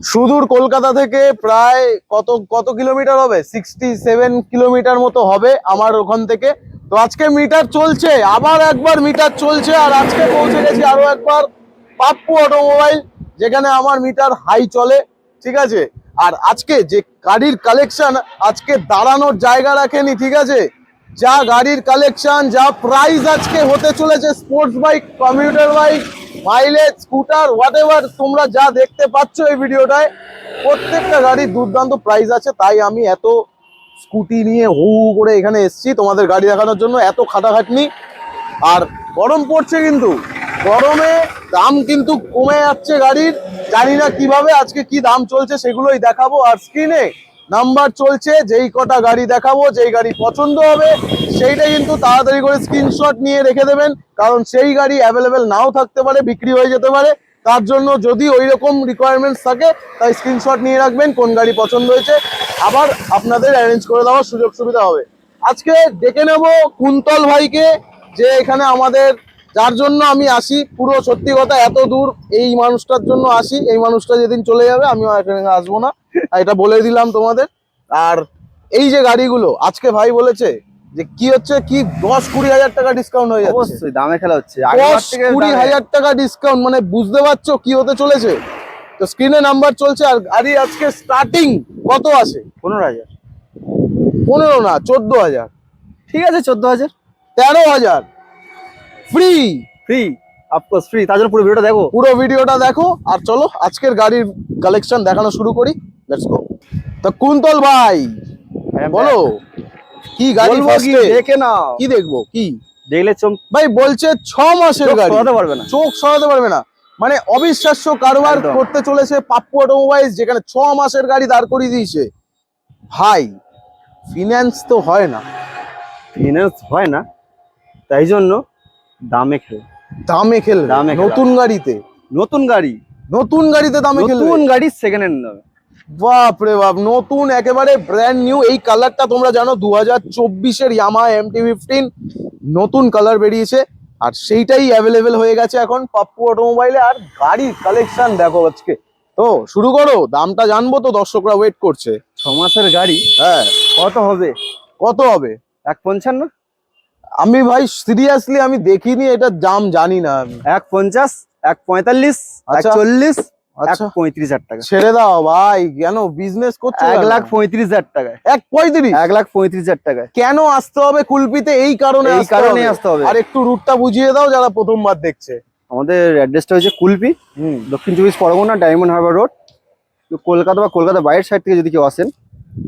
সুদূর কলকাতা থেকে প্রায় কত কত কিলোমিটার হবে? সিক্সটি সেভেন কিলোমিটার মতো হবে আমার ওখান থেকে। তো আজকে মিটার চলছে, আবার একবার মিটার চলছে, আর আজকে পৌঁছে গেছি আরও একবার পাপ্পু অটোমোবাইল, যেখানে আমার মিটার হাই চলে, ঠিক আছে? আর আজকে যে গাড়ির কালেকশন আজকে দাঁড়ানোর জায়গা রাখেনি, ঠিক আছে? যা গাড়ির কালেকশন যা প্রাইস আজকে হতে চলেছে sports bike computer bike mileage scooter what তোমরা যা দেখতে পাচ্ছ এই ভিডিওটায়, প্রত্যেকটা গাড়ির দুর্দান্ত প্রাইস আছে, তাই আমি এত স্কুটি নিয়ে হু করে এখানে এসেছি তোমাদের গাড়ি দেখানোর জন্য, এত খাটাখাটনি। আর গরম পড়ছে কিন্তু, গরমে দাম কিন্তু কমে যাচ্ছে গাড়ির, জানি না কীভাবে, আজকে কি দাম চলছে সেগুলোই দেখাবো। আর স্ক্রিনে নাম্বার চলছে, যেই কটা গাড়ি দেখাবো, যেই গাড়ি পছন্দ হবে, সেইটা কিন্তু তাড়াতাড়ি করে স্ক্রিনশট নিয়ে রেখে দেবেন। কারণ সেই গাড়ি অ্যাভেলেবেল নাও থাকতে পারে, বিক্রি হয়ে যেতে পারে। তার জন্য যদি ওই রকম রিকোয়ারমেন্টস থাকে, তাই স্ক্রিনশট নিয়ে রাখবেন, কোন গাড়ি পছন্দ হয়েছে। আবার আপনাদের অ্যারেঞ্জ করে দেওয়ার সুযোগ সুবিধা হবে। আজকে ডেকে নেব কুন্তল ভাইকে, যে এখানে আমাদের, যার জন্য আমি আসি। পুরো সত্যি কথা, এত দূর এই মানুষটার জন্য আসি। এই মানুষটা যেদিন চলে যাবে, আমিও এখানে আসব না। এটা বলে দিলাম তোমাদের। আর এই যে গাড়িগুলো আজকে ভাই বলেছে যে কি হচ্ছে কি দশ কুড়ি হাজার টাকা ডিসকাউন্ট হয়ে যাচ্ছে। অবশ্যই দামে খেলা হচ্ছে। দশ কুড়ি হাজার টাকা ডিসকাউন্ট মানে বুঝতে পারছ কি হতে চলেছে? তো স্ক্রিনে নাম্বার চলছে আর গাড়ি আজকে স্টার্টিং কত আছে? পনেরো হাজার। পনেরো না চোদ্দ হাজার। ঠিক আছে চোদ্দ হাজার। তেরো হাজার। ফ্রি ফ্রি অফকোর্স ফ্রি তার জন্য পুরো ভিডিওটা দেখো। পুরো ভিডিওটা দেখো আর চলো আজকের গাড়ির কালেকশন দেখানো শুরু করি। লেটস গো তো কুন্তল ভাই বলো কি গাড়ি ফার্স্টে দেখে নাও। কি দেখব কি? দেখলে চোখ ভাই বলছে ছ মাসের গাড়ি। সরাতে পারবে না। চোখ সরাতে পারবে না। মানে অবিশ্বাস্য কারবার করতে চলেছে পাপ্পু অটোমোবাইলস যেখানে ছ মাসের গাড়ি দাঁড় করিয়ে দিয়েছে। ভাই ফিনান্স তো হয় না। ফিনান্স হয় না। তাই জন্য দামে খেলে। দামে খেলবে। দামে খেলা। নতুন গাড়িতে। নতুন গাড়ি। নতুন গাড়িতে দামে খেলবে। নতুন গাড়ি সেকেন্ড হ্যান্ড নেবে বাপ রে বাপ নতুন একেবারে ব্র্যান্ড নিউ এই কালারটা তোমরা জানো দু হাজার চব্বিশের ইয়ামা এমটি ফিফটিন নতুন কালার বেরিয়েছে। আর সেইটাই অ্যাভেলেবেল হয়ে গেছে এখন পাপ্পু অটোমোবাইলে আর গাড়ির কালেকশন দেখো আজকে। তো শুরু করো দামটা জানব তো দর্শকরা ওয়েট করছে। ছ মাসের গাড়ি? হ্যাঁ। কত হবে? কত হবে? এক পঞ্চান্ন আমি ভাই সিরিয়াসলি আমি দেখিনি এটার দাম জানি না আমি। এক পঞ্চাশ এক পঁয়তাল্লিশ এক আচ্ছা। চল্লিশ আচ্ছা। পঁয়ত্রিশ হাজার টাকা। ছেড়ে দাও ভাই কেন বিজনেস করছ এক লাখ পঁয়ত্রিশ হাজার টাকায়। এক পঁয়ত্রিশ? এক লাখ পঁয়ত্রিশ হাজার টাকায়। কেন আসতে হবে কুলপিতে? এই কারণে এই আসতে হবে। আর একটু রুটটা বুঝিয়ে দাও যারা প্রথমবার দেখছে। আমাদের অ্যাড্রেসটা হচ্ছে Kulpi Dakshin Chabbish Pargana diamond harbour road তো কলকাতা বা কলকাতা বাইরের সাইড থেকে যদি কেউ আসেন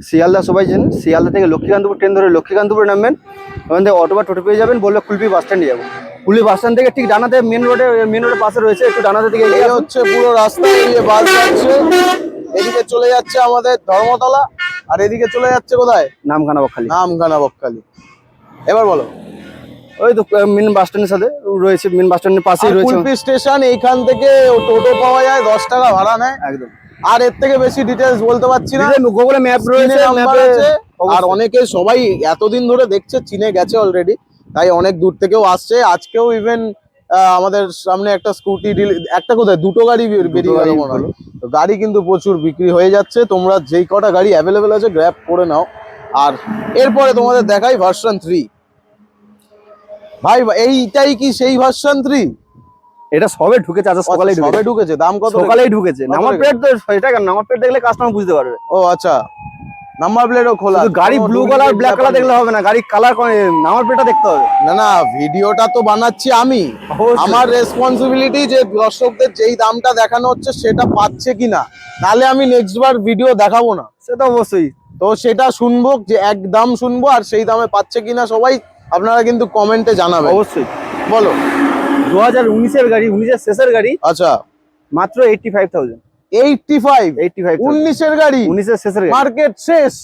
শিয়ালদা সবাই জানেন শিয়ালদা থেকে লক্ষ্মীকান্তপুর ট্রেন ধরে লক্ষ্মীকান্তপুরে নামবেন। ওখান থেকে অটো বা টোটো পেয়ে যাবেন বললে কুলপি বাস স্ট্যান্ডে যাব। কুলপি বাস স্ট্যান্ড থেকে ঠিক ডানাতে মেন রোডে মেন রোডের পাশে রয়েছে একটু ডানাতে দিকে এই হচ্ছে পুরো রাস্তা দিয়ে বাস যাচ্ছে। এদিকে চলে যাচ্ছে আমাদের ধর্মতলা আর এদিকে চলে যাচ্ছে কোথায়? নামখানা বকখালি। নামখানা বকখালি। এবার বলো। ওই তো মেন বাস স্ট্যান্ডের সাথে রয়েছে মেন বাস স্ট্যান্ডের পাশেই রয়েছে। কুলপি স্টেশন এইখান থেকে টোটো পাওয়া যায় দশ টাকা ভাড়া নেয়। একদম। আর এর থেকে বেশি ডিটেলস বলতে পারছি না। গুগলে ম্যাপ রয়েছে আর অনেকে সবাই এতদিন ধরে দেখছে চিনে গেছে অলরেডি তাই অনেক দূর থেকেও আসছে। আজকেও ইভেন আমাদের সামনে একটা স্কুটি একটা কোথায়? দুটো গাড়ি বেরিয়ে গেল মনে হয়। তো গাড়ি কিন্তু প্রচুর বিক্রি হয়ে যাচ্ছে। তোমরা যেই কটা গাড়ি অ্যাভেলেবেল আছে গ্র্যাব করে নাও। আর এরপরে তোমাদের দেখাই ভার্সন থ্রি ভাই এইটাই কি সেই ভার্সন থ্রি এটা সবে ঢুকেছে আচ্ছা সকালেই সবে ঢুকেছে। দাম কত সকালেই ঢুকেছে। রেখেছে? প্লেট তো এটা কেন? নাম্বার প্লেট দেখলে কাস্টমার বুঝতে পারবে। ও আচ্ছা। নাম্বার প্লেটও খোলা। গাড়ি ব্লু কালার ব্ল্যাক কালার দেখলে হবে না। গাড়ি কালার নাম্বার প্লেটটা দেখতে হবে। না না ভিডিওটা তো বানাচ্ছি আমি। আমার রেসপন্সিবিলিটি যে দর্শকদের যেই দামটা দেখানো হচ্ছে সেটা পাচ্ছে কিনা নালে আমি নেক্সট বার ভিডিও দেখাবো না। সে তো অবশ্যই। তো সেটা শুনব যে এক দাম শুনব আর সেই দামে পাচ্ছে কিনা সবাই আপনারা কিন্তু কমেন্টে জানাবেন। অবশ্যই। বলো। দু হাজার উনিশের গাড়ি উনিশের শেষের গাড়ি আচ্ছা। মাত্র eighty five thousand eighty five eighty five উনিশের গাড়ি। উনিশের শেষের মার্কেট শেষ।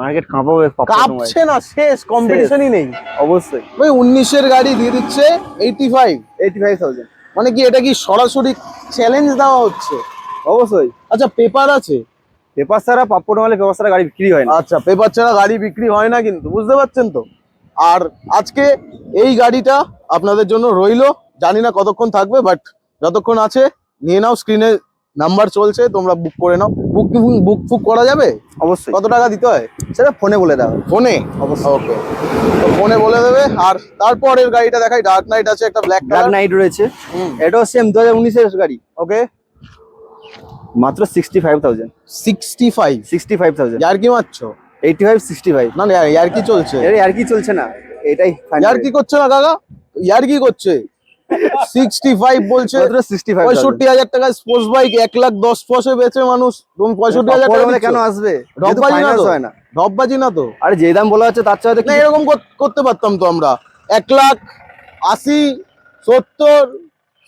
মার্কেট কাঁপাবে কাঁপছে না শেষ কম্পিটিশনই নেই। অবশ্যই। ওই উনিশের গাড়ি দিয়ে দিচ্ছে eighty five eighty five thousand মানে কি এটা কি সরাসরি চ্যালেঞ্জ দেওয়া হচ্ছে? অবশ্যই। আচ্ছা পেপার আছে? পেপার ছাড়া পাপ্পু নামালে পেপার ছাড়া গাড়ি বিক্রি হয় না। আচ্ছা পেপার ছাড়া গাড়ি বিক্রি হয় না কিন্তু বুঝতে পারছেন তো? আর আজকে এই গাড়িটা আপনাদের জন্য রইল। জানি না কতক্ষণ থাকবে বাট যতক্ষণ আছে নিয়ে নাও স্ক্রিনে নাম্বার চলছে তোমরা বুক করে নাও। বুক বুক ফুক করা যাবে? অবশ্যই। কত টাকা দিতে হয়? সেটা ফোনে বলে হবে। ফোনে অবশ্যই। ওকে তো ফোনে বলে দেবে। আর তারপরের গাড়িটা দেখাই ডার্ক নাইট আছে একটা ব্ল্যাক ডার্ক নাইট রয়েছে। এটাও সেম দু হাজার উনিশের গাড়ি। ওকে মাত্র sixty five thousand sixty five sixty five thousand ইয়ার কি মারছো? এইটি ফাইভ সিক্সটি ফাইভ না ইয়ার কি চলছে। এর আর কি চলছে না। এটাই ইয়ার কি করছে না কাকা? ইয়ার কি করছে। সিক্সটি ফাইভ বলছে মাত্র সিক্সটি ফাইভ পঁয়ষট্টি হাজার টাকা স্পোর্টস বাইক এক লাখ দশ পয়সা বেচে মানুষ। তুমি টাকা কেন আসবে? ডববাজি না তো? হয় না। ঢপবাজি না তো। আরে যে দাম বলা হচ্ছে তার চাইতে না এরকম কর- করতে পারতাম তো আমরা। এক লাখ আশি সত্তর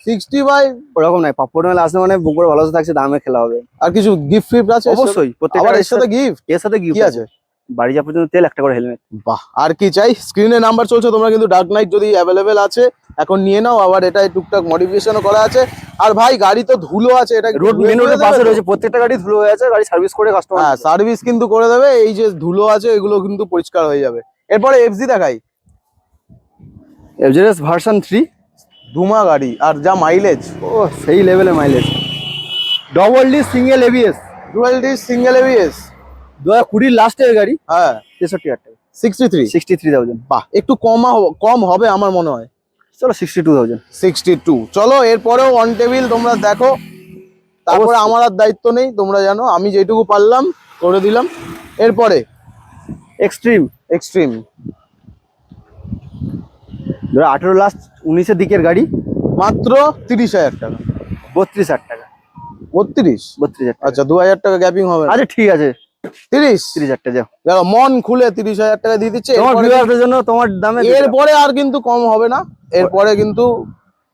সিক্সটি ফাইভ ওরকম নাই পাপড় মেলা আসলে মানে ভালো থাকছে দামে খেলা হবে। আর কিছু গিফট ফিফট আছে? অবশ্যই আবার এর সাথে গিফট এর সাথে কি আছে। বাড়ি যাওয়ার তেল একটা করে হেলমেট বাহ আর কি চাই? স্ক্রিনে নাম্বার চলছে তোমরা কিন্তু ডার্ক নাইট যদি অ্যাভেলেবেল আছে এখন নিয়ে নাও আবার এটা টুকটাক মডিফিকেশনও করা আছে। আর ভাই গাড়ি তো ধুলো আছে এটা রোড মেন রোডের পাশে রয়েছে প্রত্যেকটা গাড়ি ধুলো হয়ে আছে গাড়ি সার্ভিস করে কাস্টমার হ্যাঁ সার্ভিস কিন্তু করে দেবে এই যে ধুলো আছে এগুলো কিন্তু পরিষ্কার হয়ে যাবে। এরপরে এফজি দেখাই। এফজেডএস ভার্সন থ্রি ধুমা গাড়ি আর যা মাইলেজ ও সেই লেভেলে mileage double D single ABS dual D single ABS দু হাজার কুড়ির লাস্টের গাড়ি হ্যাঁ। তেষট্টি হাজার টাকা। Sixty three sixty three thousand বাহ একটু কম কম হবে আমার মনে হয়। চলো sixty two thousand sixty two চলো এরপরেও অন টেবিল তোমরা দেখো। তারপরে আমার আর দায়িত্ব নেই তোমরা জানো আমি যেটুকু পারলাম করে দিলাম। এরপরে? এক্সট্রিম এক্সট্রিম হাজার আঠেরো লাস্ট উনিশের দিকের গাড়ি। মাত্র তিরিশ হাজার টাকা। বত্রিশ হাজার টাকা। বত্রিশ? বত্রিশ হাজার আচ্ছা দু হাজার টাকা গ্যাপিং হবে আচ্ছা ঠিক আছে। তিরিশ? তিরিশ হাজার টাকা যাও। মন খুলে তিরিশ হাজার টাকা দিয়ে দিচ্ছে তোমার ভিউয়ারদের জন্য তোমার দামে এরপরে আর কিন্তু কম হবে না। এরপরে কিন্তু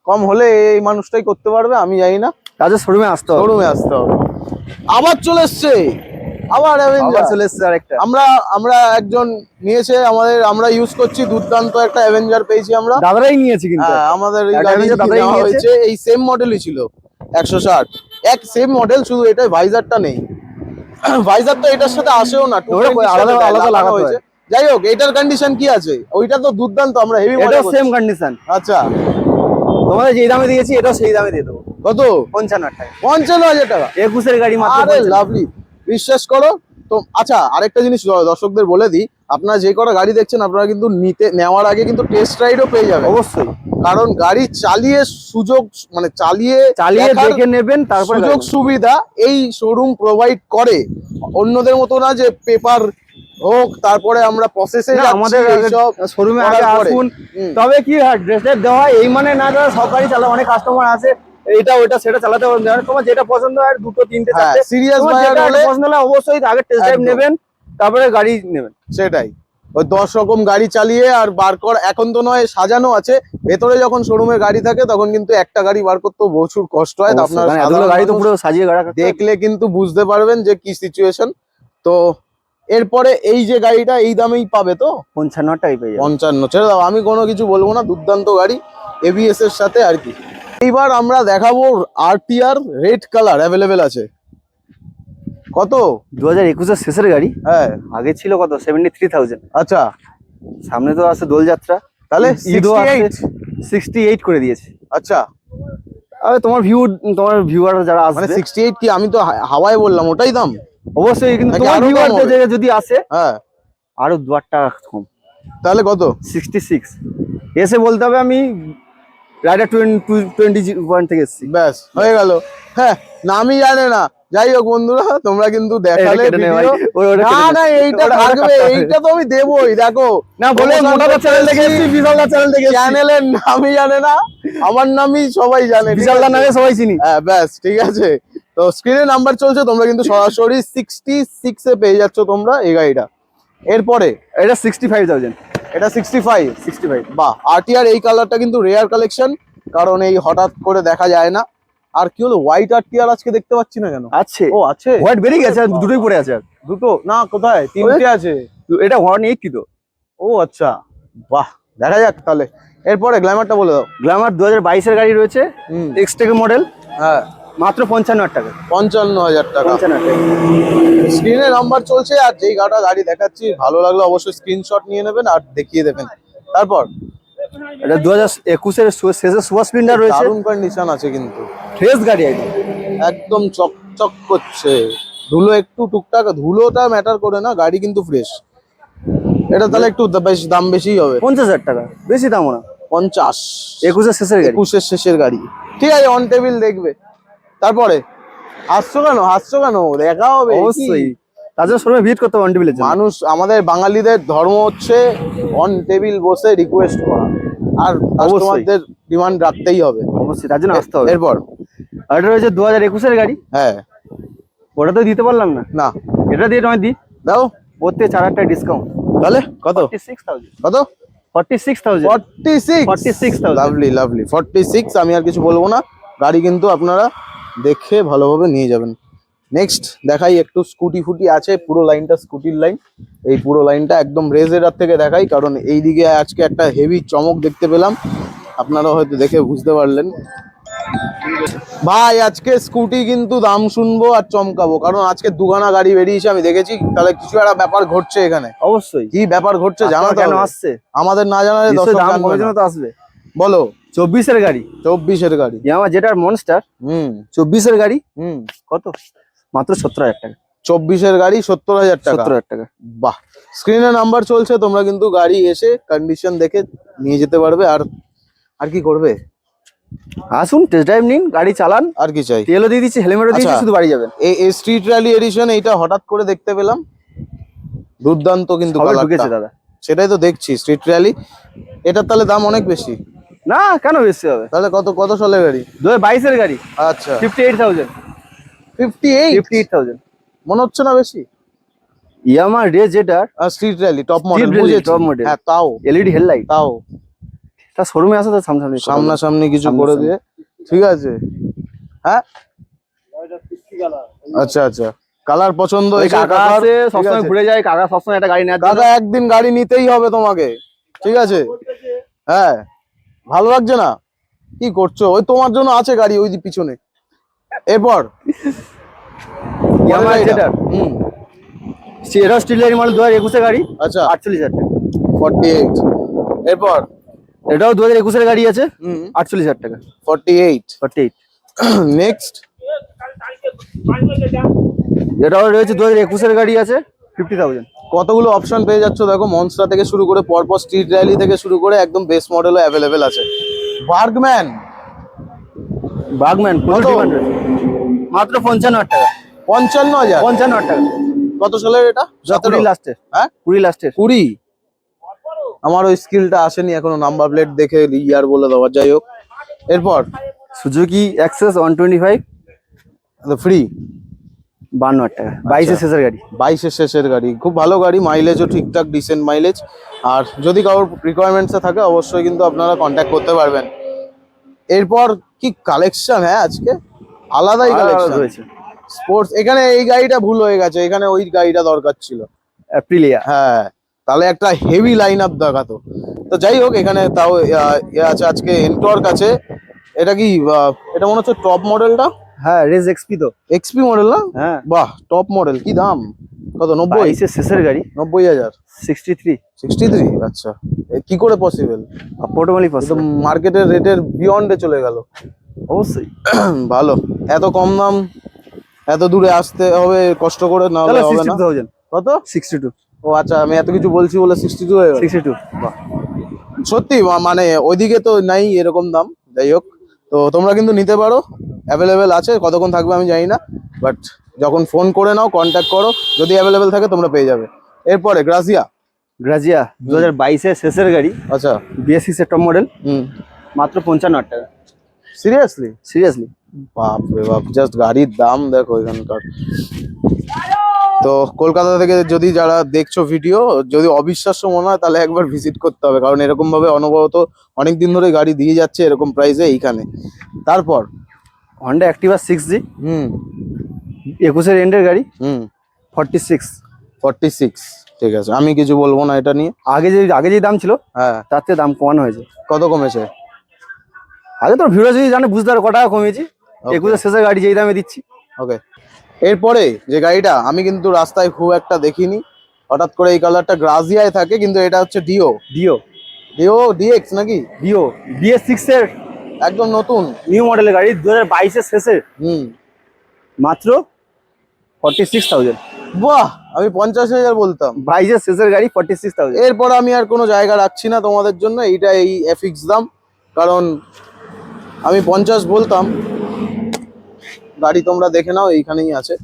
কম হলে এই মানুষটাই করতে পারবে আমি জানি না। তাদের শোরুমে আসতে হবে। শোরুমে আসতে হবে। আবার চলে এসছে। আবার Avenger। চলে এসছে আরেকটা। আমরা আমরা একজন নিয়েছে আমাদের আমরা ইউজ করছি দুর্দান্ত একটা অ্যাভেঞ্জার পেয়েছি আমরা। দাদারাই নিয়েছে কিন্তু। হ্যাঁ, আমাদের। হয়েছে এই সেম মডেলই ছিল একশো ষাট। এক সেম মডেল শুধু এটা ভাইজারটা নেই। ভাইজার তো এটার সাথে আসেও না আলাদা- আলাদা লাগানো হয়েছে। যাই হোক এটার কন্ডিশন কি আছে? ওইটা তো দুর্দান্ত আমরা হেভি এটা সেম কন্ডিশন আচ্ছা। তোমাদের যেই দামে দিয়েছি এটাও সেই দামে দিয়ে দেবো। কত? পঞ্চান্ন টাকা। পঞ্চান্ন হাজার টাকা। একুশের গাড়ি মাত্র লাভলি বিশ্বাস করো তো আচ্ছা আরেকটা জিনিস দর্শকদের বলে দিই আপনারা যে কটা গাড়ি দেখছেন আপনারা কিন্তু নিতে নেওয়ার আগে কিন্তু টেস্ট রাইডও পেয়ে যাবেন। অবশ্যই। কারণ গাড়ি চালিয়ে সুযোগ মানে চালিয়ে চালিয়ে দেখে নেবেন তারপরে সুযোগ সুবিধা এই শোরুম প্রোভাইড করে। অন্যদের মতো না যে পেপার হোক তারপরে আমরা প্রসেসে আমাদের শোরুমে আগে আসুন। তবে কি ড্রেস দেওয়া হয় এই মানে না যারা সব গাড়ি চালা অনেক কাস্টমার আছে এটা ওইটা সেটা চালাতে পারবেন। তোমার যেটা পছন্দ হয় দুটো তিনটে হ্যাঁ চারটে সিরিয়াস বায়ার হলে পছন্দ হলে অবশ্যই আগে টেস্ট ড্রাইভ নেবেন তারপরে গাড়ি নেবেন। সেটাই। ওই দশ রকম গাড়ি চালিয়ে আর বার কর এখন তো নয় সাজানো আছে। ভেতরে যখন শোরুমে গাড়ি থাকে তখন কিন্তু একটা গাড়ি বার করতে প্রচুর কষ্ট হয়। আপনারা সাধারণ গাড়ি তো পুরো সাজিয়ে দেখলে কিন্তু বুঝতে পারবেন যে কি সিচুয়েশন তো এরপরে এই যে গাড়িটা এই দামেই পাবে তো? পঞ্চান্ন টাইপ পেয়ে পঞ্চান্ন। ছেড়ে দাও আমি কোনো কিছু বলব না দুর্দান্ত গাড়ি এবিএস এর সাথে আর কি। এইবার আমরা দেখাবো আরটিআর রেড কালার অ্যাভেলেবেল আছে। কত? দু হাজার একুশের শেষের গাড়ি। হ্যাঁ। আগে ছিল কত? সেভেন্টি থ্রি থাউজেন্ড আচ্ছা। সামনে তো আছে দোলযাত্রা তাহলে ঈদও 68 সিক্সটি এইট করে দিয়েছে। আচ্ছা। আরে তোমার ভিউ তোমার ভিউয়ার যারা মানে আসবে সিক্সটি এইট কি আমি তো হাওয়ায় বললাম ওটাই দাম? অবশ্যই কিন্তু তোমার ভিউয়ার হবে? যদি আসে হ্যাঁ। আরও দু টাকা কম। তাহলে কত? সিক্সটি সিক্স এসে বলতে হবে আমি রাইডার টোয়েন্টি পয়েন্ট থেকে এসেছি। ব্যাস হয়ে গেল। হ্যাঁ নামই জানে না। যাই হোক বন্ধুরা তোমরা কিন্তু দেখালে নে না এইটা থাকবে এইটা তো আমি দেবই দেখো। না বলে মোটাদা চ্যানেল থেকে এসেছি। বিশালদা চ্যানেল থেকে চ্যানেলের নামই জানে না আমার নামই সবাই জানে বিশালদার নামে সবাই চিনি। হ্যাঁ ব্যাস ঠিক আছে। তো স্ক্রিনে নাম্বার চলছে তোমরা কিন্তু সরাসরি সিক্সটি সিক্সে পেয়ে যাচ্ছ তোমরা এই গাড়িটা। এরপরে? এটা সিক্সটি ফাইভ থাউজেন্ড এটা সিক্সটি ফাইভ সিক্সটি ফাইভ বাহ আরটিআর এই কালারটা কিন্তু রেয়ার কালেকশন কারণ এই হঠাৎ করে দেখা যায় না। আর কি হলো হোয়াইট আরটিআর আজকে দেখতে পাচ্ছি না কেন? আছে। ও আছে? হোয়াইট বেরিয়ে গেছে আর দুটোই পড়ে আছে। আর দুটো? না কোথায়? তিনটে আছে। এটা ওয়ান এইটটি তো। ও আচ্ছা। বাহ দেখা যাক তাহলে। এরপরে গ্ল্যামারটা বলে দাও। গ্ল্যামার দু হাজার বাইশের গাড়ি রয়েছে এক্সটেক মডেল হ্যাঁ। মাত্র পঞ্চান্ন হাজার টাকা। পঞ্চান্ন হাজার টাকা। স্ক্রিনে নাম্বার চলছে আর যেই গাড়িটা গাড়ি দেখাচ্ছি ভালো লাগলে অবশ্যই স্ক্রিনশট নিয়ে নেবেন আর দেখিয়ে দেবেন। তারপর? এটা দু হাজার একুশের শেষে সুপার স্প্লেন্ডার রয়েছে। দারুণ কন্ডিশন আছে কিন্তু। ফ্রেশ গাড়ি একদম। একদম চকচক করছে। ধুলো একটু টুকটাক ধুলোটা ম্যাটার করে না গাড়ি কিন্তু ফ্রেশ এটা তাহলে একটু বেশ দাম বেশি হবে। পঞ্চাশ হাজার টাকা বেশি দাম না। পঞ্চাশ। একুশের শেষের গাড়ি। একুশের শেষের গাড়ি। ঠিক আছে অন টেবিল দেখবে। তারপরে? হাসছো কেন? হাসছো কেন? দেখা হবে অবশ্যই। জন্য শোরুমে ভিজিট করতে হবে অনটিভিলের মানুষ আমাদের বাঙালিদের ধর্ম হচ্ছে অন টেবিল বসে রিকোয়েস্ট করা। আর কাস্টমারদের ডিমান্ড রাখতেই হবে। অবশ্যই তার জন্য আসতে হবে। এরপর? এটা রয়েছে দু হাজার একুশের গাড়ি। হ্যাঁ। ওটা তো দিতে পারলাম না। না। এটা দিয়ে নয় দিই দাও। ওর থেকে চার হাজার ডিসকাউন্ট তাহলে? কত? সিক্স কত? Forty six thousand forty six 46,000 lovely lovely forty six আমি আর কিছু বলব না। গাড়ি কিন্তু আপনারা দেখে ভালোভাবে নিয়ে যাবেন। নেক্সট দেখাই একটু স্কুটি ফুটি আছে পুরো লাইনটা স্কুটির লাইন। এই পুরো লাইনটা একদম রেজেরার থেকে দেখাই কারণ এই দিকে আজকে একটা হেভি চমক দেখতে পেলাম। আপনারা হয়তো দেখে বুঝতে পারলেন। ভাই আজকে স্কুটি কিন্তু দাম শুনব আর চমকাবো কারণ আজকে দুখানা গাড়ি বেরিয়েছে আমি দেখেছি। তাহলে কিছু একটা ব্যাপার ঘটছে এখানে। অবশ্যই। কি ব্যাপার ঘটছে জানা কেন আসছে? আমাদের না জানালে দর্শক দাম তো আসবে। বলো। চব্বিশের গাড়ি। চব্বিশের গাড়ি। ইয়ামা যেটার মনস্টার হুম। চব্বিশের গাড়ি? হুম। কত? মাত্র সত্তর হাজার টাকা। চব্বিশের গাড়ি সত্তর হাজার টাকা। সত্তর হাজার টাকা। বাহ। স্ক্রিনে নাম্বার চলছে তোমরা কিন্তু গাড়ি এসে কন্ডিশন দেখে নিয়ে যেতে পারবে। আর আর কি করবে? আসুন টেস্ট ড্রাইভ নিন গাড়ি চালান। আর কি চাই? তেলও দিয়ে দিচ্ছি হেলমেটও দিচ্ছি আচ্ছা। শুধু বাড়ি যাবেন। এই স্ট্রিট র্যালি এডিশন এইটা হঠাৎ করে দেখতে পেলাম। দুর্দান্ত কিন্তু ঢুকেছে দাদা। সেটাই তো দেখছি স্ট্রিট র্যালি এটার তাহলে দাম অনেক বেশি? না কেন বেশি হবে? তাহলে কত কত সালের গাড়ি? দু বাইশের গাড়ি। আচ্ছা। Fifty eight thousand fifty eight fifty eight thousand মনে হচ্ছে না বেশি? ইয়ামা রে যেটার আর স্ট্রিট র্যালি টপ মডেল বুঝেছি। top হ্যাঁ তাও। এলইডি হেডলাইট তাও। তার শোরুমে আসো তো সামনে সামনাসামনি কিছু করে সামনাসামনি। দিয়ে। ঠিক আছে। হ্যাঁ? আচ্ছা আচ্ছা। কালার পছন্দ সবসময় ঘুরে যায় কাকা সবসময় একটা গাড়ি নেয়। কাকা একদিন গাড়ি নিতেই হবে তোমাকে। ঠিক আছে? হ্যাঁ। ভালো লাগছে না? কি করছ? ওই তোমার জন্য আছে গাড়ি ওই পিছনে। এরপর? মানে দু হাজার একুশের গাড়ি। আচ্ছা। আটচল্লিশ হাজার টাকা। ফর্টি এইট এরপর? এটাও দু হাজার একুশের গাড়ি আছে। হুম। আটচল্লিশ হাজার টাকা। Forty eight forty eight next এটাও রয়েছে দু হাজার একুশের গাড়ি আছে ফিফটি থাউজেন্ড কতগুলো অপশন পেয়ে যাচ্ছ? দেখো মনস্টার থেকে শুরু করে পরপর স্ট্রিট র্যালি থেকে শুরু করে একদম বেস মডেলও অ্যাভেলেবেল আছে। বার্গম্যান বাগম্যান কত? মাত্র পঞ্চান্ন টাকা। পঞ্চান্ন হাজার? পঞ্চান্ন টাকা। কত সালের এটা? কুড়ি লাস্টের হ্যাঁ? কুড়ি লাস্টের কুড়ি? আমার ওই স্কিলটা আসেনি এখনও নাম্বার প্লেট দেখে ইয়ার বলে দেওয়া যাই হোক। এরপর? Suzuki Access one twenty five free বান্ন হাজার টাকা। বাইশের শেষের গাড়ি। বাইশের শেষের গাড়ি। খুব ভালো গাড়ি মাইলেজও ঠিকঠাক ডিসেন্ট মাইলেজ আর যদি কারোর রিকোয়ারমেন্টসে থাকে অবশ্যই কিন্তু আপনারা কন্ট্যাক্ট করতে পারবেন। এরপর কি কালেকশন হ্যাঁ আজকে? আলাদাই আর কালেকশন রয়েছে। স্পোর্টস এখানে এই গাড়িটা ভুল হয়ে গেছে। এখানে ওই গাড়িটা দরকার ছিল। অ্যাপ্রিলিয়া হ্যাঁ তাহলে একটা হেভি লাইন আপ দেখাতো। তো যাই হোক এখানে তাও আছে আজকে এন্টর্ক আছে। এটা কি এটা মনে হচ্ছে টপ মডেলটা হ্যাঁ রেজ এক্সপি তো। এক্সপি মডেল না? হ্যাঁ। বাহ টপ মডেল কি দাম? কত নব্বই? বাইশের শেষের গাড়ি। নব্বই হাজার। সিক্সটি থ্রি সিক্সটি থ্রি আচ্ছা কি করে পসিবল পোর্টমালি তো পাঁচশো মার্কেটের রেটের বিয়ন্ডে চলে গেল। অবশ্যই। ভালো। এত কম দাম এত দূরে আসতে হবে কষ্ট করে না হলে হবে না। কত? সিক্সটি টু ও আচ্ছা আমি এত কিছু বলছি বলে সিক্সটি টু হয়ে সিক্সটি টু সত্যি মানে ওইদিকে তো নাই এরকম দাম। যাই হোক। তো তোমরা কিন্তু নিতে পারো। অ্যাভেলেবেল আছে কতক্ষণ থাকবে আমি জানি না বাট যখন ফোন করে নাও কন্ট্যাক্ট করো যদি অ্যাভেলেবেল থাকে তোমরা পেয়ে যাবে। এরপরে গ্রাজিয়া গ্রাজিয়া দু হাজার বাইশের শেষের গাড়ি আচ্ছা। বিএস সিক্সের টপ মডেল হুম। মাত্র পঞ্চান্ন হাজার টাকা। সিরিয়াসলি সিরিয়াসলি বাপ রে বাপ জাস্ট গাড়ির দাম দেখো এখানকার। তো কলকাতা থেকে যদি যারা দেখছ ভিডিও যদি অবিশ্বাস্য মনে হয় তাহলে একবার ভিজিট করতে হবে কারণ এরকম ভাবে অনবরত অনেক দিন ধরে গাড়ি দিয়ে যাচ্ছে এরকম প্রাইসে এইখানে। তারপর হন্ডা অ্যাক্টিভা সিক্স জি হুম। একুশের এন্ডের গাড়ি হুম। ফর্টি সিক্স ফর্টি সিক্স ঠিক আছে। আমি কিছু বলব না এটা নিয়ে। আগে যে আগে যে দাম ছিল হ্যাঁ। তার থেকে দাম কমানো হয়েছে। কত কমেছে? আগে তো ভিডিও যদি জানে বুঝতে পারো ক টাকা কমেছি একুশের শেষের গাড়ি যেই দামে দিচ্ছি। ওকে এরপরে যে গাড়িটা আমি কিন্তু রাস্তায় খুব একটা দেখিনি। হঠাৎ করে এই কালারটা গ্রাজিয়ায় থাকে কিন্তু এটা হচ্ছে ডিও ডিও ডিও ডিএক্স নাকি? ডিও বিএস সিক্স এর একদম নতুন। নিউ মডেলের গাড়ি দু হাজার বাইশের শেষে হুম। মাত্র ফর্টি সিক্স থাউজেন্ড বাহ আমি পঞ্চাশ হাজার বলতাম। বাইশের শেষের গাড়ি ফর্টি সিক্স থাউজেন্ড এরপর আমি আর কোনো জায়গা রাখছি না তোমাদের জন্য এইটা এই এফিক্স দাম। কারণ আমি পঞ্চাশ বলতাম। গাড়ি তোমরা দেখে নাও এইখানেই আছে।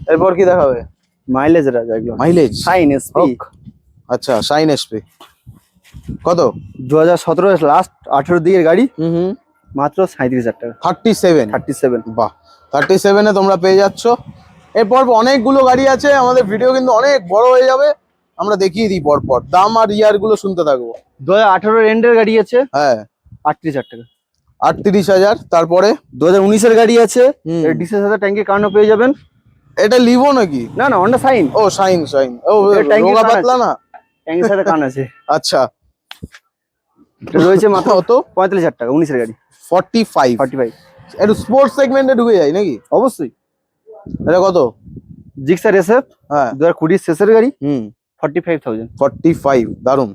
এরপর কি দেখাবে? মাইলেজ রাজা এগুলো মাইলেজ সাইন এসপি। আচ্ছা সাইন এসপি কত? দু হাজার সতেরো লাস্ট আঠেরো দিকের গাড়ি। হুম হুম। মাত্র সাঁত্রিশ হাজার টাকা। থার্টি সেভেন থার্টি সেভেন বাহ। থার্টি সেভেনে তোমরা পেয়ে যাচ্ছ। এরপর অনেকগুলো গাড়ি আছে আমাদের ভিডিও কিন্তু অনেক বড় হয়ে যাবে। আমরা দেখিয়ে দিই পরপর। দাম আর ইয়ারগুলো শুনতে থাকব। দু হাজার আঠেরো এন্ডের গাড়ি আছে। হ্যাঁ। আটত্রিশ হাজার টাকা। আটত্রিশ হাজার। তারপরে? দু হাজার উনিশের গাড়ি আছে। ডিসেস হাজার ট্যাঙ্কির কারণে পেয়ে যাবেন। এটা লিভো নাকি? না না অন্ডা সাইন ও শাইন শাইন ও এটা ট্যাঙ্কির পাতলা না? ট্যাঙ্কির সাথে কান আছে। আচ্ছা। রয়েছে মাত্র কত? পঁয়তাল্লিশ হাজার টাকা উনিশের গাড়ি। ফর্টি ফাইভ ফর্টি ফাইভ একটু স্পোর্টস সেগমেন্টে ঢুকে যায় নাকি? অবশ্যই। এটা কত? জিক্সার এসএফ হ্যাঁ। দু হাজার কুড়ির শেষের গাড়ি। হুম। Forty five thousand forty five দারুণ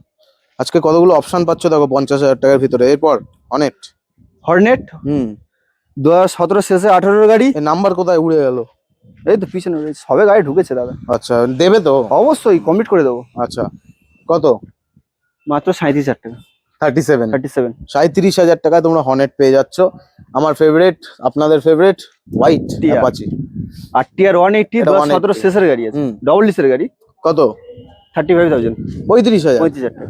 আজকে কতগুলো অপশন পাচ্ছ দেখো পঞ্চাশ হাজার টাকার ভিতরে। এরপর অনেক হর্নেট হুম। দু হাজার সতেরো শেষে আঠেরোর গাড়ি। এই নাম্বার কোথায়? উড়ে গেল। এই তো পিছনে রয়েছে সবে গাড়ি ঢুকেছে দাদা। আচ্ছা দেবে তো? অবশ্যই কমপ্লিট করে দেবো। আচ্ছা কত? মাত্র সাঁত্রিশ হাজার টাকা। Thirty seven. Thirty seven. সাঁত্রিশ হাজার টাকায় তোমরা হনেট পেয়ে যাচ্ছ। আমার ফেভারিট আপনাদের favourite white. Apache R TR one দু সতেরো শেষের গাড়ি আছে। ডবল ডিসের গাড়ি। কত? থার্টি ফাইভ থাউজেন্ড পঁয়ত্রিশ হাজার। পঁয়ত্রিশ হাজার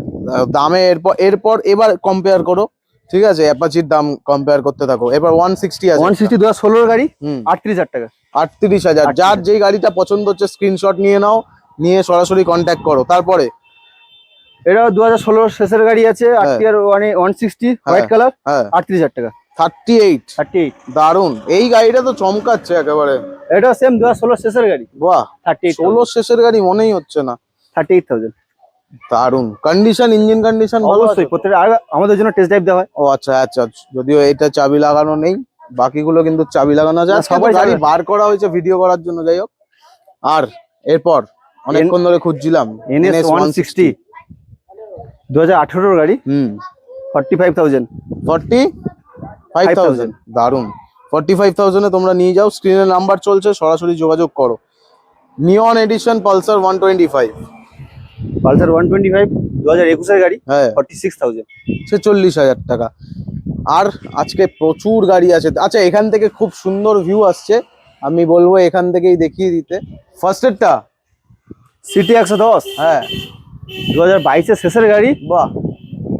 দামে এরপর এরপর এবার কম্পেয়ার করো। ঠিক আছে? অ্যাপাচির দাম কম্পেয়ার করতে থাকো। এবার ওয়ান সিক্সটি আছে। ওয়ান সিক্সটি দু হাজার ষোলোর গাড়ি আটত্রিশ হাজার টাকা। আটত্রিশ হাজার। যার যেই গাড়িটা পছন্দ হচ্ছে স্ক্রিনশট নিয়ে নাও। নিয়ে সরাসরি কন্ট্যাক্ট করো। তারপরে এটা দু হাজার ষোলোর শেষের গাড়ি আছে আর হ্যাঁ। TR one sixty white colour আটত্রিশ হাজার টাকা। থার্টি এইট থার্টি এইট দারুণ এই গাড়িটা তো চমকাচ্ছে একেবারে। এটা সেম দু হাজার ষোলোর শেষের গাড়ি। বাহ। থার্টি এইট ষোলো শেষের গাড়ি মনেই হচ্ছে না। থার্টি এইট থাউজেন্ড দারুণ কন্ডিশন ইঞ্জিন কন্ডিশন আছে অবশ্যই প্রত্যেকটা আমাদের জন্য টেস্ট ড্রাইভ দেওয়া হয়। ও আচ্ছা আচ্ছা যদিও এটা চাবি লাগানো নেই বাকিগুলো কিন্তু চাবি লাগানো আছে। সবাই গাড়ি বার করা হয়েছে ভিডিও করার জন্য যাই হোক। আর এরপর অনেকক্ষণ ধরে খুঁজছিলাম এনএস ওয়ান সিক্সটি দু হাজার আঠেরোর গাড়ি? হুম। Forty five thousand forty five thousand forty five থাউজেন্ডে তোমরা নিয়ে যাও স্ক্রিনের নাম্বার চলছে সরাসরি যোগাযোগ করো। Neon edition Pulsar one twenty five Pulsar one twenty five দু হাজার একুশের গাড়ি হ্যাঁ। ফর্টি সিক্স থাউজেন্ড ছেচল্লিশ হাজার টাকা। আর আজকে প্রচুর গাড়ি আছে। আচ্ছা এখান থেকে খুব সুন্দর ভিউ আসছে। আমি বলব এখান থেকেই দেখিয়ে দিতে। ফার্স্ট এডটা সিটি একশো দশ। হ্যাঁ। দু হাজার বাইশের শেষের গাড়ি বাহ।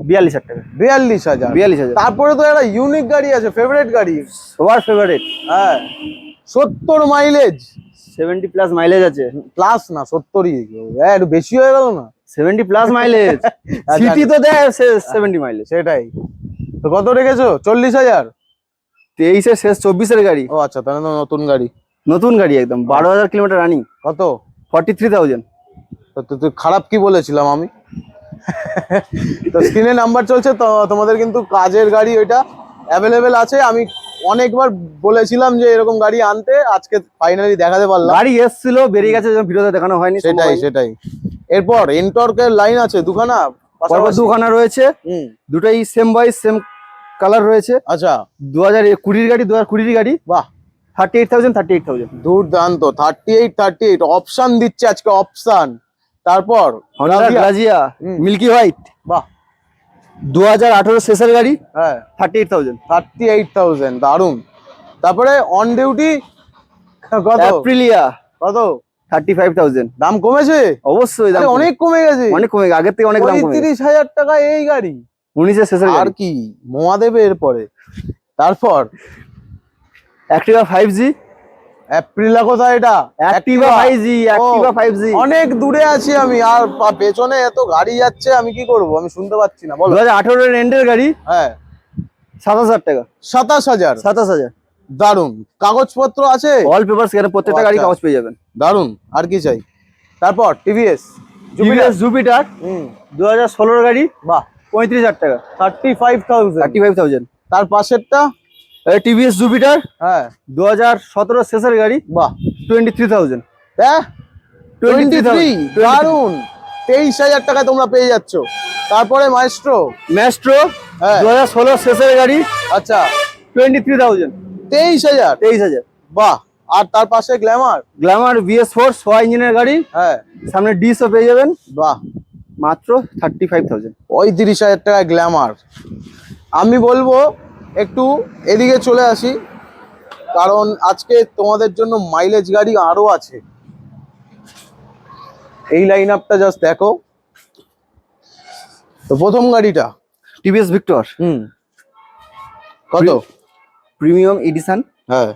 বিয়াল্লিশ হাজার টাকা। বিয়াল্লিশ হাজার। বিয়াল্লিশ হাজার। তারপরে তো একটা ইউনিক গাড়ি আছে ফেভারিট গাড়ি। সবার ফেভারিট হ্যাঁ। সত্তর মাইলেজ সেভেন্টি প্লাস মাইলেজ আছে। প্লাস না সত্তরই। হ্যাঁ একটু বেশি হয়ে গেল না। সেভেন্টি প্লাস মাইলেজ সিটি তো দেয় সেভেন্টি মাইলেজ সেটাই। তো কত রেখেছো? চল্লিশ হাজার? তেইশের শেষ চব্বিশের গাড়ি। ও আচ্ছা তাহলে তো নতুন গাড়ি। নতুন গাড়ি একদম বারো হাজার কিলোমিটার রানিং কত? ফর্টি থ্রি থাউজেন্ড তো তো- তো খারাপ কি বলেছিলাম আমি? তো স্ক্রিনে নাম্বার চলছে তো তোমাদের কিন্তু কাজের গাড়ি ওইটা অ্যাভেলেবেল আছে। আমি অনেকবার বলেছিলাম যে এরকম গাড়ি আনতে আজকে ফাইনালি দেখাতে পারলাম। গাড়ি এসছিল বেরিয়ে গেছে ভিডিওতে দেখানো হয়নি সেটাই সেটাই। এরপর এনটর্কের লাইন আছে দুখানা পরপর পাশাপাশি? দুখানা রয়েছে। হুম। দুটাই সেম বাইস সেম কালার রয়েছে। আচ্ছা। দু হাজার কুড়ির গাড়ি দু হাজার কুড়ির গাড়ি। বাহ। Thirty eight thousand thirty eight thousand দুর্দান্ত thirty eight thirty eight option দিচ্ছে আজকে অপশন তারপর? Grazia milky white. বাহ। দু হাজার আঠারো শেষের গাড়ি হ্যাঁ। Thirty eight thousand thirty eight thousand দারুণ তারপরে অন ডিউটি কত? অ্যাপ্রিলিয়া কত? থার্টি ফাইভ থাউজেন্ড দাম কমেছে? অবশ্যই দাম অনেক কমে গেছে। অনেক কমে গেছে আগের থেকে অনেক দাম পঁয়ত্রিশ হাজার টাকা এই গাড়ি। উনিশের শেষের আর কি মোয়া দেবে এরপরে। তারপর? অ্যাক্টিভা ফাইভ জি অ্যাপ্রিলা কোথায় এটা? Activa five G Activa five G অনেক দূরে আছি আমি আর পেছনে এত গাড়ি যাচ্ছে আমি কি করব? আমি শুনতে পাচ্ছি না বলো। হাজার আঠারোর এন্ডের গাড়ি হ্যাঁ। সাতাশ হাজার টাকা। সাতাশ হাজার? সাতাশ হাজার। দারুণ কাগজপত্র আছে? অল পেপার সেখানে প্রত্যেকটা গাড়ি আচ্ছা। কাগজ পেয়ে যাবেন। দারুণ আর কি চাই? তারপর টিভিএস টিভিএস জুপিটার হুম। দু হাজার ষোলোর গাড়ি বাহ। পঁয়ত্রিশ হাজার টাকা। Thirty five thousand thirty five thousand তার পাশেরটা? টিভিএস জুপিটার হ্যাঁ। দু হাজার সতেরো শেষের গাড়ি। বাহ। টোয়েন্টি থ্রি থাউজেন্ড হ্যাঁ? টোয়েন্টি 23,000 থ্রি দারুণ তেইশ হাজার টাকায় তোমরা পেয়ে যাচ্ছ। তারপরে মাইস্ট্রো ম্যাস্ট্রো দু হাজার ষোলো শেষের গাড়ি। আচ্ছা। টোয়েন্টি থ্রি থাউজেন্ড তেইশ হাজার। তেইশ হাজার। বাহ। আর তার পাশে গ্ল্যামার গ্ল্যামার বিএস ফোর সোয়া ইঞ্জিনের গাড়ি। হ্যাঁ। সামনে ডিসও পেয়ে যাবেন। বাহ। মাত্র থার্টি ফাইভ থাউজেন্ড পঁয়ত্রিশ হাজার টাকা গ্ল্যামার আমি বলব একটু এদিকে চলে আসি। কারণ আজকে তোমাদের জন্য মাইলেজ গাড়ি আরও আছে। এই লাইন আপটা জাস্ট দেখো। তো প্রথম গাড়িটা। টিভিএস ভিক্টর হুম। কত? প্রিমিয়াম এডিশন হ্যাঁ।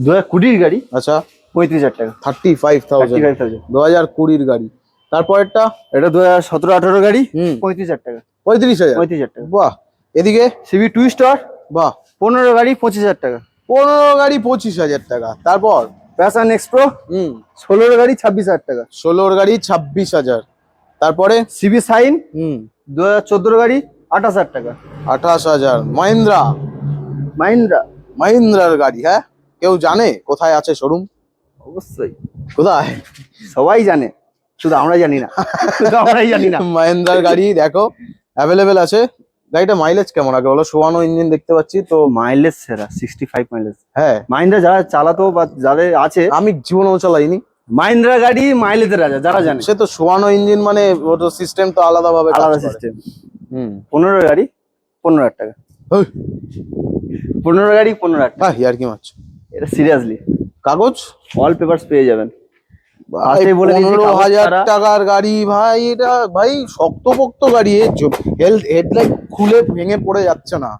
দু হাজার কুড়ির গাড়ি। আচ্ছা। পঁয়ত্রিশ হাজার টাকা। থার্টি ফাইভ থাউজেন্ড দু হাজার কুড়ির গাড়ি। তারপরেরটা? এটা দু হাজার সতেরো আঠারো গাড়ি। হুম। পঁয়ত্রিশ হাজার টাকা। পঁয়ত্রিশ হাজার। পঁয়ত্রিশ হাজার টাকা। বাহ। এদিকে সিবি টু স্টার বাহ পনেরো গাড়ি পঁচিশ হাজার টাকা। পনেরো গাড়ি পঁচিশ হাজার টাকা। তারপর প্যাশন এক্সপ্রো হুম। ষোলোর গাড়ি ছাব্বিশ হাজার টাকা। ষোলোর গাড়ি ছাব্বিশ হাজার। তারপরে সিবি সাইন হুম। দু হাজার চোদ্দোর গাড়ি আঠাশ হাজার টাকা। আঠাশ হাজার। মাহিন্দ্রা। মাহিন্দ্রা। মাহিন্দ্রার গাড়ি হ্যাঁ? কেউ জানে? কোথায় আছে শোরুম অবশ্যই। কোথায়? সবাই জানে। শুধু আমরা জানি না। আমরাই জানি না। মাহিন্দ্রার গাড়ি দেখো। অ্যাভেলেবেল আছে। গাড়িটা মাইলেজ কেমন? আগে বলো শোয়ানো ইঞ্জিন দেখতে পাচ্ছি তো মাইলেজ সেরা সিক্সটি ফাইভ মাইলেজ হ্যাঁ। মাহিন্দ্রা যারা চালাতো বা যাদের আছে আমি জীবনেও চালাইনি। মাহিন্দ্রা গাড়ি মাইলেজের রাজা যারা জানে। সে তো শোয়ানো ইঞ্জিন মানে ওর সিস্টেম তো আলাদা ভাবে আলাদা সিস্টেম হুম। পনেরো গাড়ি পনেরো হাজার টাকা। ওই, পনেরো গাড়ি পনেরো হাজার টাকা। ইয়ার কি মাছ। এটা সিরিয়াসলি কাগজ? অল পেপারস পেয়ে যাবেন ভাই, ফার্স্টেই বলে দিয়েছি, পনেরো হাজার টাকার গাড়ি ভাই এটা ভাই শক্তপোক্ত গাড়ি হেডলাইট খুলে ভেঙে পড়ে যাচ্ছে না।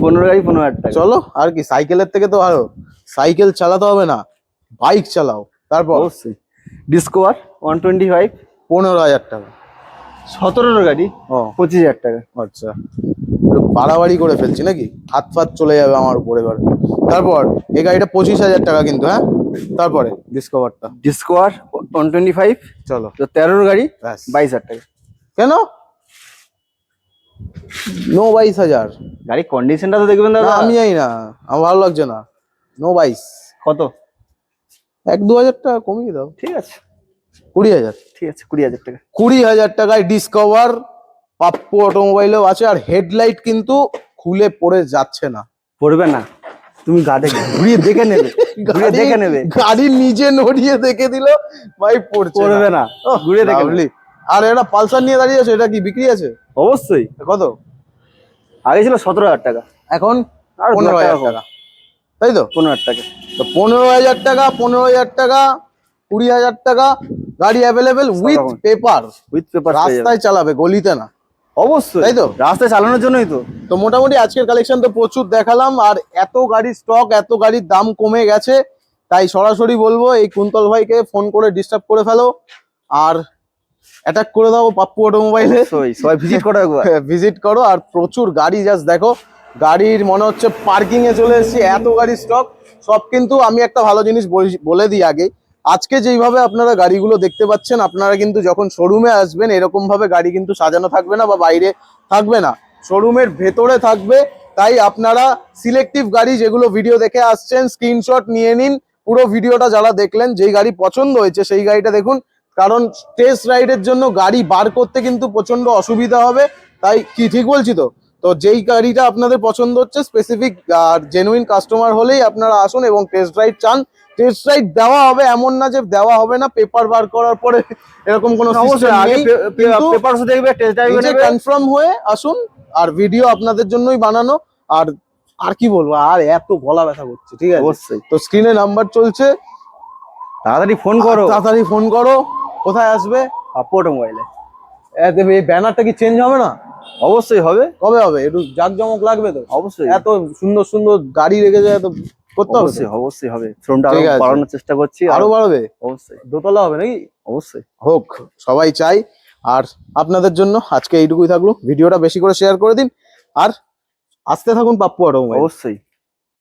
পনেরো গাড়ি পনেরো হাজার টাকা। চলো আর কি সাইকেলের থেকে তো ভালো। সাইকেল চালাতে হবে না বাইক চালাও। তারপর? অবশ্যই। ডিসকোয়ার ওয়ান টোয়েন্টি ফাইভ পনেরো হাজার টাকা। সতেরোর গাড়ি ও। পঁচিশ হাজার টাকা। আচ্ছা। বাড়াবাড়ি করে ফেলছি নাকি? হাত ফাত চলে যাবে আমার উপরে এবার। তারপর এই গাড়িটা পঁচিশ হাজার টাকা কিন্তু হ্যাঁ? তারপরে ডিসকভারটা ডিসকোয়ার ওয়ান টোয়েন্টি ফাইভ চলো। তো তেরোর গাড়ি বাইশ হাজার টাকা। কেন? নো বাইশ হাজার। গাড়ি কন্ডিশনটা তো দেখবেন না দাদা আমি জানি না। আমার ভালো লাগছে না। নো বাইশ। কত? এক দু হাজার টাকা কমিয়ে দাও। ঠিক আছে। কুড়ি হাজার। ঠিক আছে কুড়ি হাজার টাকা। কুড়ি হাজার টাকায় ডিসকভার পাপ্পু অটোমোবাইলেও আছে আর হেডলাইট কিন্তু খুলে পড়ে যাচ্ছে না। পড়বে না। তুমি গাড়ি ঘুরিয়ে দেখে নেবে ঘুরিয়ে দেখে নেবে। গাড়ি নিজে নড়িয়ে দেখে দিল ভাই পড়ছে পড়বে না ঘুরিয়ে দেখে lovely। আর এটা পালসার নিয়ে দাঁড়িয়ে আছে এটা কি বিক্রি আছে? অবশ্যই। কত? আগে ছিল সতেরো হাজার টাকা। এখন? পনেরো হাজার টাকা। তাই তো? পনেরো হাজার টাকা। তো পনেরো হাজার টাকা পনেরো হাজার টাকা কুড়ি হাজার টাকা গাড়ি available with paper with paper রাস্তায় চালাবে গলিতে না। অবশ্যই। তাই তো? রাস্তায় চালানোর জন্যই তো। তো মোটামুটি আজকের কালেকশন তো প্রচুর দেখালাম আর এত গাড়ির স্টক এত গাড়ির দাম কমে গেছে তাই সরাসরি বলব এই কুন্তল ভাইকে ফোন করে ডিস্টার্ব করে ফেলো আর অ্যাটাক করে দাও পাপ্পু অটোমোবাইলে সবাই ভিজিট করো একবার। ভিজিট করো আর প্রচুর গাড়ি জাস্ট দেখো গাড়ির মনে হচ্ছে পার্কিং এ চলে এসেছি এত গাড়ির স্টক সব কিন্তু আমি একটা ভালো জিনিস বলি- বলে দিই আগে আজকে যেইভাবে আপনারা গাড়িগুলো দেখতে পাচ্ছেন, আপনারা কিন্তু যখন শোরুমে আসবেন এরকম ভাবে গাড়ি কিন্তু সাজানো থাকবে না বা বাইরে থাকবে না। শোরুমের ভেতরে থাকবে, তাই আপনারা সিলেক্টিভ গাড়ি যেগুলো ভিডিও দেখে আসছেন স্ক্রিনশট নিয়ে নিন, পুরো ভিডিওটা যারা দেখলেন, যেই গাড়ি পছন্দ হয়েছে, সেই গাড়িটা দেখুন। কারণ টেস্ট রাইডের জন্য গাড়ি বার করতে কিন্তু প্রচণ্ড অসুবিধা হবে, তাই কি ঠিক বলছি তো? তো যেই গাড়িটা আপনাদের পছন্দ হচ্ছে স্পেসিফিক আর জেনুইন কাস্টমার হলেই আপনারা আসুন এবং টেস্ট ড্রাইভ চান। টেস্ট রাইড দেওয়া হবে এমন না যে দেওয়া হবে না পেপার বার করার পরে এরকম কোনো পেপার দেখবে টেস্ট ড্রাইভ কনফার্ম হয়ে আসুন আর ভিডিও আপনাদের জন্যই বানানো। আর আর কি বলব আর এত গলা ব্যথা করছে ঠিক আছে? অবশ্যই। তো স্ক্রিনে নাম্বার চলছে। তাড়াতাড়ি ফোন করো। তাড়াতাড়ি ফোন করো। কোথায় আসবে? আপু অটোমোবাইলে এ, দেবে, এই ব্যানারটা কি চেঞ্জ হবে না? অবশ্যই হবে। কবে হবে? একটু জাকজমক লাগবে তো। অবশ্যই। এত সুন্দর সুন্দর গাড়ি রেখে যায় তো করতে হবে অবশ্যই অবশ্যই হবে। ফ্রমটা ঠিক আরও বাড়ানোর চেষ্টা করছি। আরও আরও বাড়বে? অবশ্যই। দোতলা হবে নাকি? অবশ্যই। হোক সবাই চাই। আর আপনাদের জন্য আজকে এইটুকুই থাকল। ভিডিওটা বেশি করে শেয়ার করে দিন। আর আসতে থাকুন পাপ্পু আরও অবশ্যই।